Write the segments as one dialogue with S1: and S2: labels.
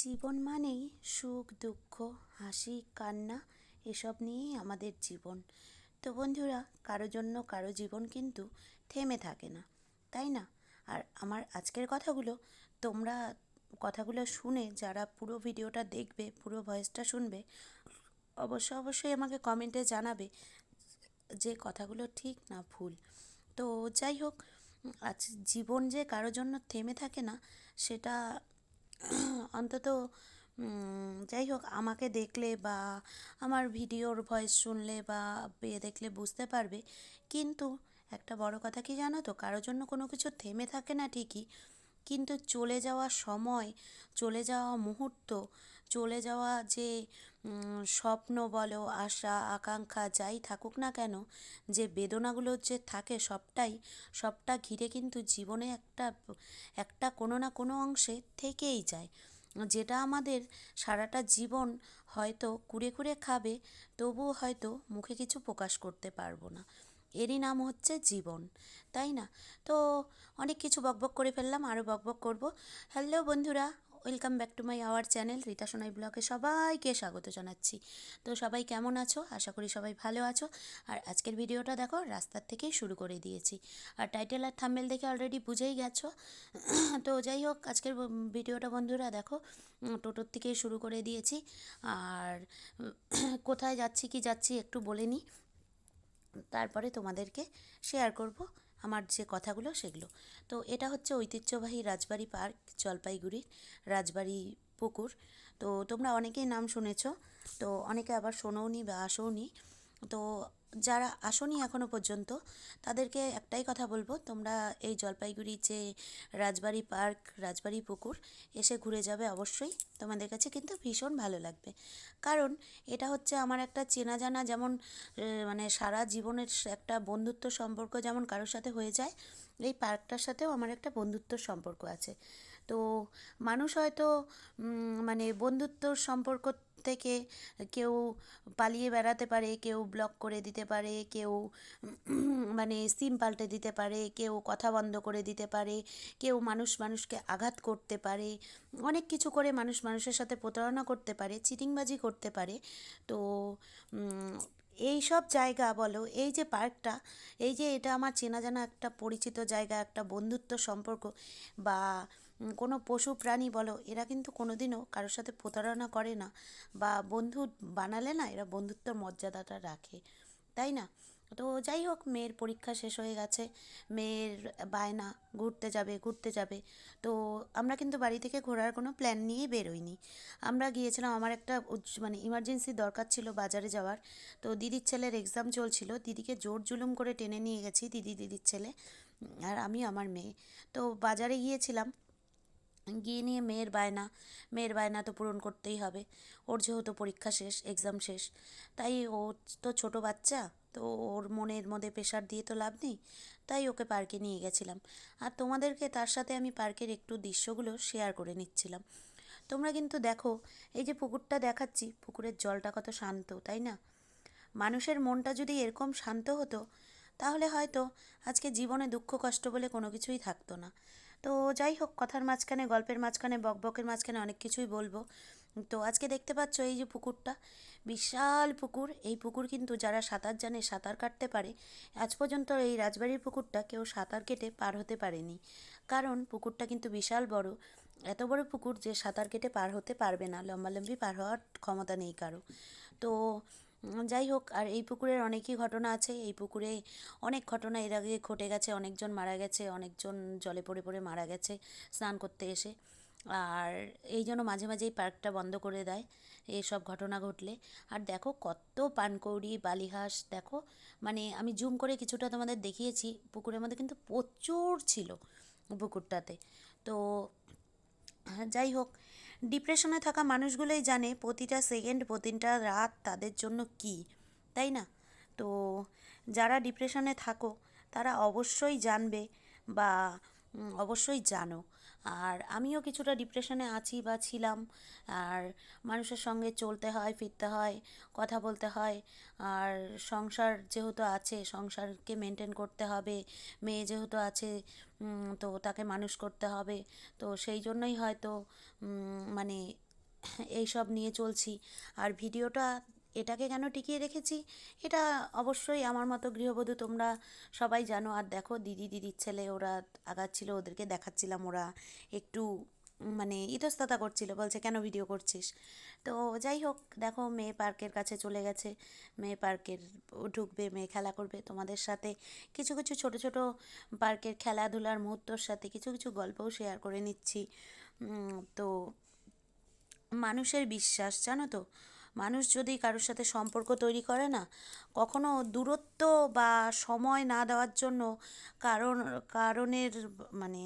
S1: জীবন মানেই সুখ, দুঃখ, হাসি, কান্না এসব নিয়েই আমাদের জীবন। তো বন্ধুরা, কারও জন্য কারও জীবন কিন্তু থেমে থাকে না, তাই না? আর আমার আজকের কথাগুলো তোমরা কথাগুলো শুনে যারা পুরো ভিডিওটা দেখবে, পুরো ভয়েসটা শুনবে, অবশ্য অবশ্যই আমাকে কমেন্টে জানাবে যে কথাগুলো ঠিক না ভুল। তো যাই হোক, আজ জীবন যে কারোর জন্য থেমে থাকে না, সেটা অন্তত যাই হোক আমাকে দেখলে বা আমার ভিডিওর ভয়েস শুনলে বা পেয়ে দেখলে বুঝতে পারবে। কিন্তু একটা বড় কথা কি জানো তো? কারোর জন্য কোনো কিছু থেমে থাকে না ঠিকই। কিন্তু চলে যাওয়ার সময়, চলে যাওয়া মুহূর্ত চলে যাওয়া যে স্বপ্ন বলো, আশা, আকাঙ্ক্ষা যাই থাকুক না কেন, যে বেদনাগুলো যে থাকে সবটাই, সবটা ঘিরে কিন্তু জীবনে একটা একটা কোনো না কোনো অংশে থেকেই যায়। যেটা আমাদের সারাটা জীবন হয়তো কুড়ে কুড়ে খাবে, তবুও হয়তো মুখে কিছু প্রকাশ করতে পারব না। এরই নাম হচ্ছে জীবন, তাই না? তো অনেক কিছু বকবক করে ফেললাম আরও বকবক করব। হ্যালো বন্ধুরা welcome back to my our channel Rita Sonai ব্লগে সবাইকে স্বাগত জানাচ্ছি। তো সবাই কেমন আছো? আশা করি সবাই ভালো আছো। আর আজকের ভিডিওটা দেখো, রাস্তার থেকেই শুরু করে দিয়েছি। আর টাইটেল আর থাম্বেল দেখে অলরেডি বুঝেই গেছো। তো যাই হোক, আজকের ভিডিওটা বন্ধুরা দেখো টোটোর থেকেই শুরু করে দিয়েছি। আর কোথায় যাচ্ছি, কি যাচ্ছি একটু বলে নিই। তারপরে তোমাদেরকে শেয়ার করব। আমার যে কথাগুলো সেগুলো। তো এটা হচ্ছে ঐতিহ্যবাহী রাজবাড়ি পার্ক, জলপাইগুড়ির রাজবাড়ি পুকুর। তো তোমরা অনেকেই নাম শুনেছ, তো অনেকে আবার শোনোনি বা আসোনি তো যারা আসোনি এখনও পর্যন্ত, তাদেরকে একটাই কথা বলব, তোমরা এই জলপাইগুড়ির যে রাজবাড়ি পার্ক, রাজবাড়ি পুকুর, এসে ঘুরে যাবে অবশ্যই। তোমাদের কাছে কিন্তু ভীষণ ভালো লাগবে। কারণ এটা হচ্ছে আমার একটা চেনা জানা যেমন মানে সারা জীবনের একটা বন্ধুত্ব সম্পর্ক যেমন কারোর সাথে হয়ে যায়, এই পার্কটার সাথেও আমার একটা বন্ধুত্বর সম্পর্ক আছে। তো মানুষ হয়তো মানে বন্ধুত্বর সম্পর্ক থেকে কেউ পালিয়ে বেড়াতে পারে, কেউ ব্লক করে দিতে পারে, কেউ মানে সিম পাল্টে দিতে পারে, কেউ কথা বন্ধ করে দিতে পারে, কেউ মানুষ মানুষকে আঘাত করতে পারে, অনেক কিছু করে মানুষ মানুষের সাথে প্রতারণা করতে পারে, চিটিংবাজি করতে পারে। তো এই সব জায়গা বলো, এই যে পার্কটা, এই যে এটা আমার চেনা জানা একটা পরিচিত জায়গা, একটা বন্ধুত্ব সম্পর্ক বা কোনো পশু প্রাণী বলো, এরা কিন্তু কোনোদিনও কারোর সাথে প্রতারণা করে না বা বন্ধু বানালে না, এরা বন্ধুত্বর মর্যাদাটা রাখে, তাই না? তো যাই হোক, মেয়ের পরীক্ষা শেষ হয়ে গেছে, মেয়ের বায়না ঘুরতে যাবে ঘুরতে যাবে। তো আমরা কিন্তু বাড়ি থেকে ঘোরার কোনো প্ল্যান নিয়ে বেরোইনি। আমরা গিয়েছিলাম, আমার একটা মানে ইমার্জেন্সি দরকার ছিল বাজারে যাওয়ার। তো দিদির ছেলের এক্সাম চলছিল, দিদিকে জোর জুলুম করে টেনে নিয়ে গেছি দিদি, দিদির ছেলে, আর আমি, আমার মেয়ে। তো বাজারে গিয়েছিলাম গিয়ে নিয়ে মেয়ের বায়না মেয়ের বায়না তো পূরণ করতেই হবে। ওর যেহেতু পরীক্ষা শেষ এক্সাম শেষ, তাই ও তো ছোট বাচ্চা, তো ওর মনের মধ্যে প্রেশার দিয়ে তো লাভ নেই, তাই ওকে পার্কে নিয়ে গেছিলাম। আর তোমাদেরকে তার সাথে আমি পার্কের একটু দৃশ্যগুলো শেয়ার করে নিচ্ছিলাম। তোমরা কিন্তু দেখো, এই যে পুকুরটা দেখাচ্ছি, পুকুরের জলটা কত শান্ত, তাই না? মানুষের মনটা যদি এরকম শান্ত হতো, তাহলে হয়তো আজকে জীবনে দুঃখ কষ্ট বলে কোনো কিছুই থাকতো না। তো যাই হোক, কথার মাঝখানে, গল্পের মাঝখানে, বকবকের মাঝখানে অনেক কিছুই বলব। তো আজকে দেখতে পাচ্ছ এই যে পুকুরটা, বিশাল পুকুর। এই পুকুর কিন্তু যারা সাঁতার জানে সাঁতার কাটতে পারে, আজ পর্যন্ত এই রাজবাড়ির পুকুরটা কেউ সাঁতার কেটে পার হতে পারেনি। কারণ পুকুরটা কিন্তু বিশাল বড়। এত বড় পুকুর যে সাঁতার কেটে পার হতে পারবে না, লম্বালম্বি পার হওয়ার ক্ষমতা নেই কারও। তো যাই হোক আর এই পুকুরের অনেকই ঘটনা আছে। এই পুকুরে অনেক ঘটনা। এর আগে ঘটে গেছে অনেকজন মারা গেছে অনেকজন জলে পড়ে পড়ে মারা গেছে স্নান করতে এসে। আর এই জন্য মাঝে মাঝেই পার্কটা বন্ধ করে দেয় এইসব ঘটনা ঘটলে। আর দেখো কত পানকৌড়ি বালিহাঁস দেখো মানে আমি জুম করে কিছুটা তোমাদের দেখিয়েছি পুকুরের মধ্যে কিন্তু প্রচুর ছিল পুকুরটাতে। তো হ্যাঁ, যাই হোক ডিপ্রেশনে থাকা মানুষগুলোই জানে প্রতিটা সেকেন্ড, প্রতিটা রাত তাদের জন্য কী, তাই না? তো যারা ডিপ্রেশনে থাকো, তারা অবশ্যই জানবে বা অবশ্যই জানো। আর আমিও কিছুটা ডিপ্রেশনে আছি বা ছিলাম, আর মানুষের সঙ্গে চলতে হয়, ফিরতে হয়, কথা বলতে হয়, আর সংসার যেহেতু আছে, সংসারকে মেনটেন করতে হবে, মেয়ে যেহেতু আছে তো তাকে মানুষ করতে হবে। তো সেই জন্যই হয়তো মানে এই সব নিয়ে চলছি। আর ভিডিওটা এটাকে কেন টিকিয়ে রেখেছি? এটা অবশ্যই আমার মতো গৃহবধূ তোমরা সবাই জানো। আর দেখো, দিদি দিদির ছেলে ওরা আগাচ্ছিল, ওদেরকে দেখাচ্ছিলাম ওরা একটু মানে ইতস্ততা করছিল, বলছে, কেন ভিডিও করছিস? তো যাই হোক, দেখো, মেয়ে পার্কের কাছে চলে গেছে। মেয়ে পার্কের ঢুকবে, মেয়ে খেলা করবে। তোমাদের সাথে কিছু কিছু ছোট ছোট পার্কের খেলাধুলার মুহূর্তর সাথে কিছু কিছু গল্পও শেয়ার করে নিচ্ছি। তো মানুষের বিশ্বাস, জানো তো? মানুষ যদি কারোর সাথে সম্পর্ক তৈরি করে না, কখনো দূরত্ব বা সময় না দেওয়ার জন্য কারণ, কারণের মানে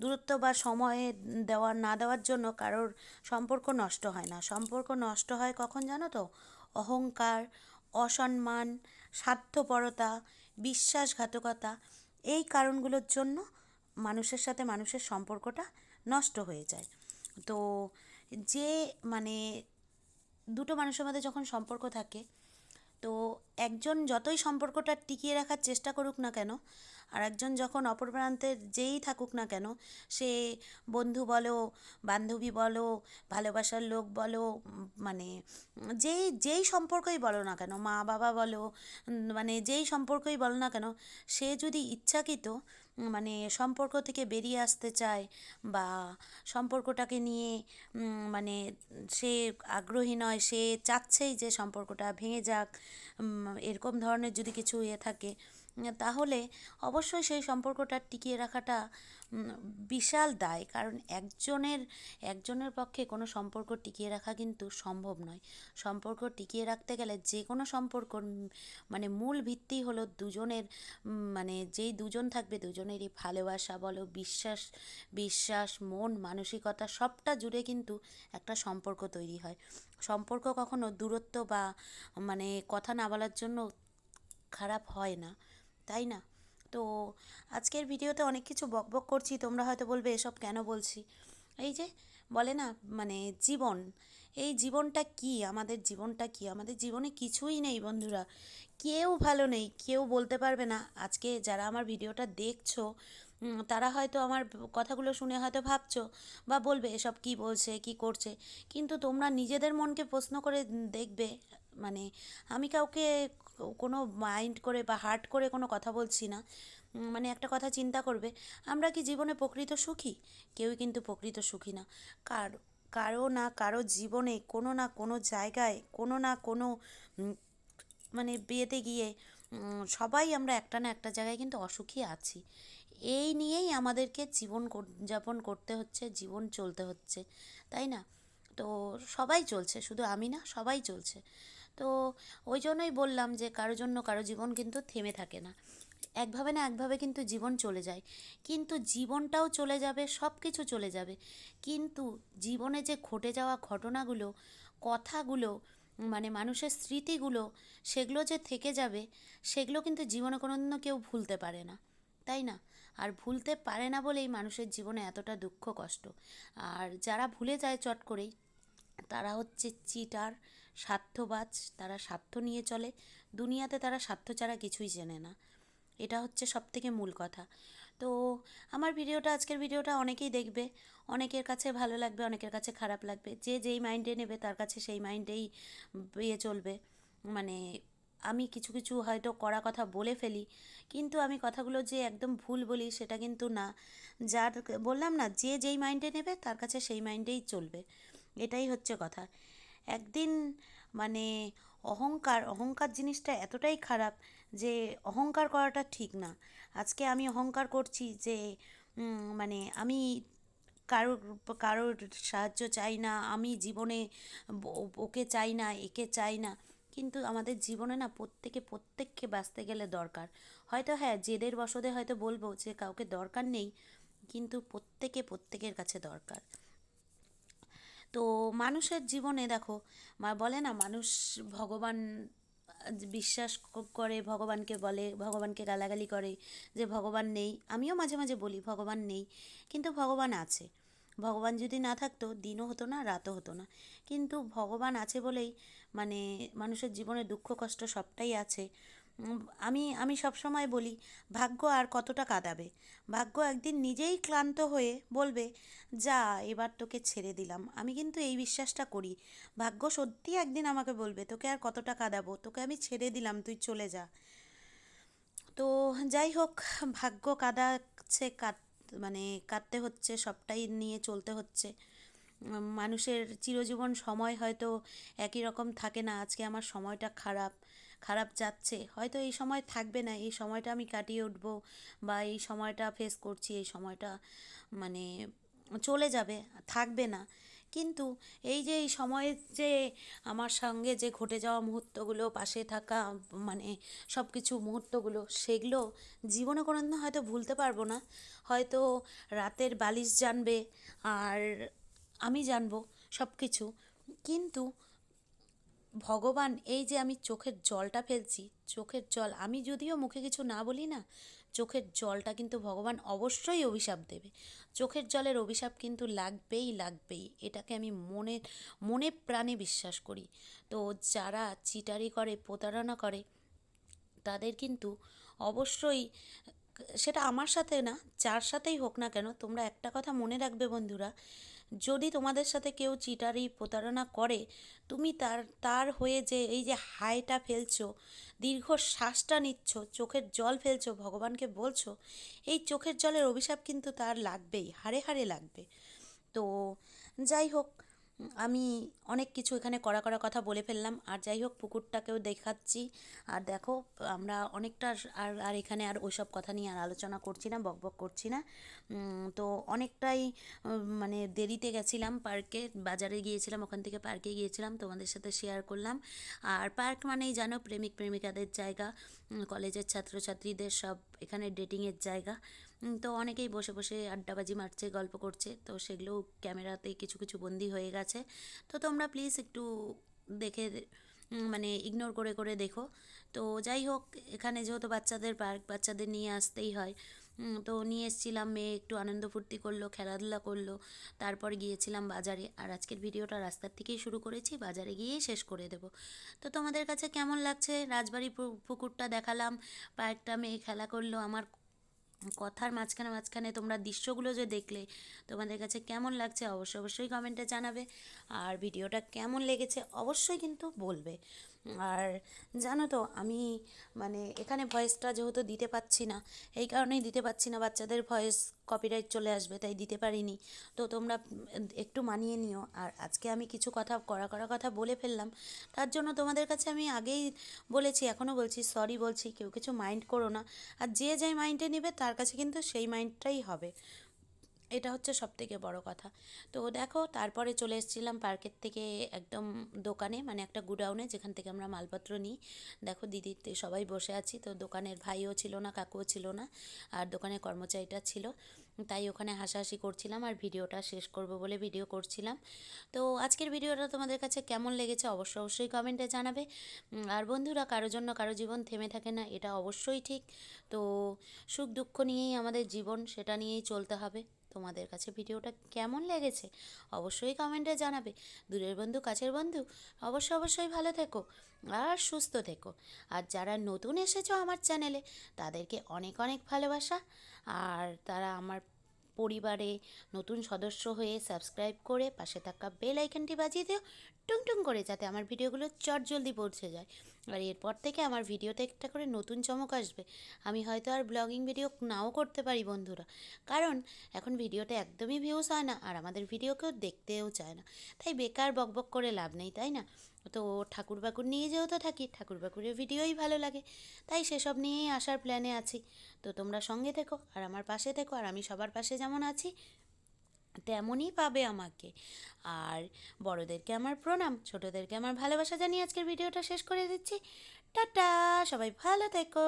S1: দূরত্ব বা সময় দেওয়া, না দেওয়ার জন্য কারোর সম্পর্ক নষ্ট হয় না। সম্পর্ক নষ্ট হয় কখন জানো তো? অহংকার, অসম্মান, স্বার্থপরতা, বিশ্বাসঘাতকতা এই কারণগুলোর জন্য মানুষের সাথে মানুষের সম্পর্কটা নষ্ট হয়ে যায়। তো যে মানে দুটো মানুষের মধ্যে যখন সম্পর্ক থাকে, তো একজন যতই সম্পর্কটা টিকিয়ে রাখার চেষ্টা করুক না কেন আর একজন যখন অপর প্রান্তের যেই থাকুক না কেন, সে বন্ধু বলো, বান্ধবী বলো, ভালোবাসার লোক বলো মানে যেই যেই সম্পর্কই বলো না কেন, মা বাবা বলো মানে যেই সম্পর্কই বলো না কেন, সে যদি ইচ্ছাকৃত মানে সম্পর্ক থেকে বেরিয়ে আসতে চায় বা সম্পর্কটাকে নিয়ে মানে সে আগ্রহী নয়, সে চাচ্ছেই যে সম্পর্কটা ভেঙে যাক এরকম ধরনের যদি কিছু ইয়ে থাকে তাহলে অবশ্যই সেই সম্পর্কটা টিকিয়ে রাখাটা বিশাল দায়। কারণ একজনের একজনের পক্ষে কোনো সম্পর্ক টিকিয়ে রাখা কিন্তু সম্ভব নয়। সম্পর্ক টিকিয়ে রাখতে গেলে যে কোনো সম্পর্ক মানে মূল ভিত্তি হলো দুজনের মানে যেই দুজন থাকবে দুজনেরই ভালোবাসা বলো, বিশ্বাস বিশ্বাস, মন, মানসিকতা সবটা জুড়ে কিন্তু একটা সম্পর্ক তৈরি হয়। সম্পর্ক কখনো দূরত্ব বা মানে কথা না বলার জন্য খারাপ হয় না। তাই না? তো আজকের ভিডিওতে অনেক কিছু বকবক করছি, তোমরা হয়তো বলবে, এসব কেন বলছি? এই যে, বলে না মানে জীবন, এই জীবনটা কি? আমাদের জীবনটা কি? আমাদের জীবনে কিছুই নেই, বন্ধুরা। কেউ ভালো নেই, কেউ বলতে পারবে না। আজকে যারা আমার ভিডিওটা দেখছ তারা হয়তো আমার কথাগুলো শুনে হয়তো ভাবছ বা বলবে এসব কি বলছে, কি করছে। কিন্তু তোমরা নিজেদের মনকে প্রশ্ন করে দেখবে। মানে আমি কাউকে কোনো মাইন্ড করে বা হার্ট করে কোনো কথা বলছি না। মানে একটা কথা চিন্তা করবে, আমরা কি জীবনে প্রকৃত সুখী? কেউই কিন্তু প্রকৃত সুখী না। কার, কারও না কারও জীবনে কোনো না কোনো জায়গায়, কোনো না কোনো মানে বিয়েতে গিয়ে সবাই আমরা একটা না একটা জায়গায় কিন্তু অসুখী আছি। এই নিয়েই আমাদেরকে জীবন যাপন করতে হচ্ছে, জীবন চলতে হচ্ছে, তাই না? তো সবাই চলছে, শুধু আমি না, সবাই চলছে। তো ওই জন্যই বললাম যে কারও জন্য কারও জীবন কিন্তু থেমে থাকে না। একভাবে না একভাবে কিন্তু জীবন চলে যায়। কিন্তু জীবনটাও চলে যাবে সব কিছু চলে যাবে। কিন্তু জীবনে যে ঘটে যাওয়া ঘটনাগুলো, কথাগুলো মানে মানুষের স্মৃতিগুলো, সেগুলো যে থেকে যাবে, সেগুলো কিন্তু জীবনে কোনোদিনও কেউ ভুলতে পারে না, তাই না? আর ভুলতে পারে না বলেই মানুষের জীবনে এতটা দুঃখ, কষ্ট। আর যারা ভুলে যায় চট করেই, তারা হচ্ছে চিটার, স্বার্থবাজ, তারা স্বার্থ নিয়ে চলে। দুনিয়াতে তারা স্বার্থ ছাড়া কিছুই চেনে না। এটা হচ্ছে সব থেকে মূল কথা। তো আমার ভিডিওটা, আজকের ভিডিওটা অনেকেই দেখবে। অনেকের কাছে ভালো লাগবে, অনেকের কাছে খারাপ লাগবে। যে যেই মাইন্ডে নেবে, তার কাছে সেই মাইন্ডেই ইয়ে চলবে। মানে আমি কিছু কিছু হয়তো করা কথা বলে ফেলি, কিন্তু আমি কথাগুলো যে একদম ভুল বলি সেটা কিন্তু না। যার বললাম না, যে যেই মাইন্ডে নেবে তার কাছে সেই মাইন্ডেই চলবে। এটাই হচ্ছে কথা। একদিন মানে অহংকার অহংকার জিনিসটা এতটাই খারাপ যে অহংকার করাটা ঠিক না। আজকে আমি অহংকার করছি যে মানে আমি কারোর কারোর সাহায্য চাই না, আমি জীবনে ওকে চাই না, একে চাই না। কিন্তু আমাদের জীবনে না প্রত্যেকে, প্রত্যেককে বাঁচতে গেলে দরকার। হয়তো হ্যাঁ জেদের বসদে হয়তো বলব যে কাউকে দরকার নেই, কিন্তু প্রত্যেকে প্রত্যেকের কাছে দরকার। তো মানুষের জীবনে দেখো, মা বলে না, মানুষ ভগবান বিশ্বাস করে, ভগবানকে বলে, ভগবানকে গালাগালি করে যে ভগবান নেই। আমিও মাঝে মাঝে বলি, ভগবান নেই, কিন্তু ভগবান আছে। ভগবান যদি না থাকতো, দিনও হতো না, রাতও হতো না। কিন্তু ভগবান আছে বলেই মানে মানুষের জীবনে দুঃখ, কষ্ট সবটাই আছে। আমি আমি সবসময় বলি, ভাগ্য আর কতটা কাঁদাবে? ভাগ্য একদিন নিজেই ক্লান্ত হয়ে বলবে, যা, এবার তোকে ছেড়ে দিলাম। আমি কিন্তু এই বিশ্বাসটা করি। ভাগ্য সত্যি একদিন আমাকে বলবে, তোকে আর কতটা কাঁদাবো? তোকে আমি ছেড়ে দিলাম, তুই চলে যা। তো যাই হোক, ভাগ্য কাঁদাচ্ছে, কাঁদ মানে কাঁদতে হচ্ছে, সবটাই নিয়ে চলতে হচ্ছে। মানুষের চিরজীবন সময় হয়তো একই রকম থাকে না। আজকে আমার সময়টা খারাপ খারাপ যাচ্ছে। হয়তো এই সময় থাকবে না, এই সময়টা আমি কাটিয়ে উঠবো বা এই সময়টা ফেস করছি, এই সময়টা মানে চলে যাবে, থাকবে না। কিন্তু এই যে, এই সময়ের যে আমার সঙ্গে যে ঘটে যাওয়া মুহূর্তগুলো, পাশে থাকা মানে সব কিছু মুহূর্তগুলো, সেগুলো জীবনে কোনোদিন হয়তো ভুলতে পারব না। হয়তো রাতের বালিশ জানবে, আর আমি জানব সব কিছু কিন্তু ভগবান, এই যে আমি চোখের জলটা ফেলছি, চোখের জল, আমি যদিও মুখে কিছু না বলি না, চোখের জলটা কিন্তু ভগবান অবশ্যই অভিশাপ দেবে। চোখের জলের অভিশাপ কিন্তু লাগবেই লাগবেই। এটাকে আমি মনে মনে প্রাণে বিশ্বাস করি। তো যারা চিটারি করে, প্রতারণা করে, তাদের কিন্তু অবশ্যই, সেটা আমার সাথে না, যার সাথেই হোক না কেন, তোমরা একটা কথা মনে রাখবে বন্ধুরা যদি তোমাদের সাথে কেউ চিটারি প্রতারণা করে, তুমি তার তার হয়ে যে এই যে হাইটা ফেলছো, দীর্ঘ শ্বাসটা নিচ্ছ, চোখের জল ফেলছো, ভগবানকে বলছো, এই চোখের জলের অভিশাপ কিন্তু তার লাগবেই, হাড়ে হাড়ে লাগবে। তো যাই হোক, আমি অনেক কিছু এখানে কড়া কড়া কথা বলে ফেললাম, আর যাই হোক, পুকুরটাকেও দেখাচ্ছি। আর দেখো, আমরা অনেকটা আর আর এখানে আর ওইসব কথা নিয়ে আর আলোচনা করছি না, বক বক করছি না। তো অনেকটাই মানে দেরিতে গেছিলাম পার্কে, বাজারে গিয়েছিলাম, ওখান থেকে পার্কে গিয়েছিলাম, তোমাদের সাথে শেয়ার করলাম। আর পার্ক মানেই জানো, প্রেমিক প্রেমিকাদের জায়গা কলেজের ছাত্রছাত্রীদের সব এখানে ডেটিংয়ের জায়গা। তো অনেকেই বসে বসে আড্ডাবাজি মারছে, গল্প করছে, তো সেগুলো ক্যামেরাতে কিছু কিছু বন্দি হয়ে গেছে। তো তোমরা প্লিজ একটু দেখে মানে ইগনোর করে করে দেখো। তো যাই হোক, এখানে যেহেতু বাচ্চাদের পার্ক, বাচ্চাদের নিয়ে আসতেই হয় তো নিয়ে এসেছিলাম, মেয়ে একটু আনন্দ ফুর্তি করল, খেলাধুলা করল। তারপর গিয়েছিলাম বাজারে। আর আজকের ভিডিওটা রাস্তার থেকেই শুরু করেছি, বাজারে গিয়েই শেষ করে দেব। তো তোমাদের কাছে কেমন লাগছে? রাজবাড়ি পুকুরটা দেখালাম, পার্কটা মেয়ে খেলা করল। আমার কথার মাঝখানে মাঝখানে তোমরা দৃশ্যগুলো যে দেখলে, তোমাদের কাছে কেমন লাগছে অবশ্যই অবশ্যই কমেন্টে জানাবে। আর ভিডিওটা কেমন লেগেছে অবশ্যই কিন্তু বলবে। আর জানো তো, আমি মানে এখানে ভয়েসটা যেহেতু দিতে পাচ্ছি না, এই কারণেই দিতে পাচ্ছি না, বাচ্চাদের ভয়েস কপিরাইট চলে আসবে, তাই দিতে পারিনি। তো তোমরা একটু মানিয়ে নিও, আর আজকে আমি কিছু কথা, কড়া কড়া কথা বলে ফেললাম, তার জন্য তোমাদের কাছে আমি আগেই বলেছি, এখনও বলছি সরি বলছি, কেউ কিছু মাইন্ড করো না, আর যে যেই মাইন্ডে নেবে, তার কাছে কিন্তু সেই মাইন্ডটাই হবে। এটা হচ্ছে সব থেকে বড় কথা। তো দেখো, তারপরে চলে এসেছিলাম পার্কের থেকে একদম দোকানে মানে একটা গুডাউনে যেখান থেকে আমরা মালপত্র নিই। দেখো দিদিতে সবাই বসে আছি, তো দোকানের ভাইও ছিল না, কাকুও ছিল না, আর দোকানের কর্মচারীটা ছিল। তাই ওখানে হাসাহাসি করছিলাম আর ভিডিওটা শেষ করব বলে ভিডিও করছিলাম। তো আজকের ভিডিওটা তোমাদের কাছে কেমন লেগেছে অবশ্যই অবশ্যই কমেন্টে জানাবে। আর বন্ধুরা, কারোর জন্য কারও জীবন থেমে থাকে না, এটা অবশ্যই ঠিক। তো সুখ দুঃখ নিয়েই আমাদের জীবন, সেটা নিয়েই চলতে হবে। তোমাদের কাছে ভিডিওটা কেমন লেগেছে অবশ্যই কমেন্টে জানাবে। দূরের বন্ধু, কাছের বন্ধু, অবশ্যই অবশ্যই ভালো থেকো আর সুস্থ থেকো। আর যারা নতুন এসেছ আমার চ্যানেলে, তাদেরকে অনেক অনেক ভালোবাসা। আর তারা আমার পরিবারে নতুন সদস্য হয়ে সাবস্ক্রাইব করে পাশে থাকা বেল আইকনটি বাজিয়ে দিও, টুং টুং করে যাতে আমার ভিডিওগুলো চট জলদি পৌঁছে যায়। আর এরপর থেকে আমার ভিডিওতে একটা করে নতুন চমক আসবে। আমি হয়তো আর ব্লগিং ভিডিও নাও করতে পারি বন্ধুরা। কারণ এখন ভিডিওতে একদমই ভিউজ হয় না, আর আমাদের ভিডিও কেউ দেখতেও চায় না। তাই বেকার বকবক করে লাভ নেই, তাই না? তো ঠাকুর বাকুর নিয়ে যেহেতু থাকি ঠাকুর বাকুরের ভিডিওই ভালো লাগে। তাই সেসব নিয়েই আসার প্ল্যানে আছি। তো তোমরা সঙ্গে থেকো, আর আমার পাশে থেকো, আর আমি সবার পাশে যেমন আছি তেমনই পাবে আমাকে। আর বড়দেরকে আমার প্রণাম, ছোটোদেরকে আমার ভালোবাসা জানিয়ে আজকের ভিডিওটা শেষ করে দিচ্ছি। টাটা, সবাই ভালো থেকো।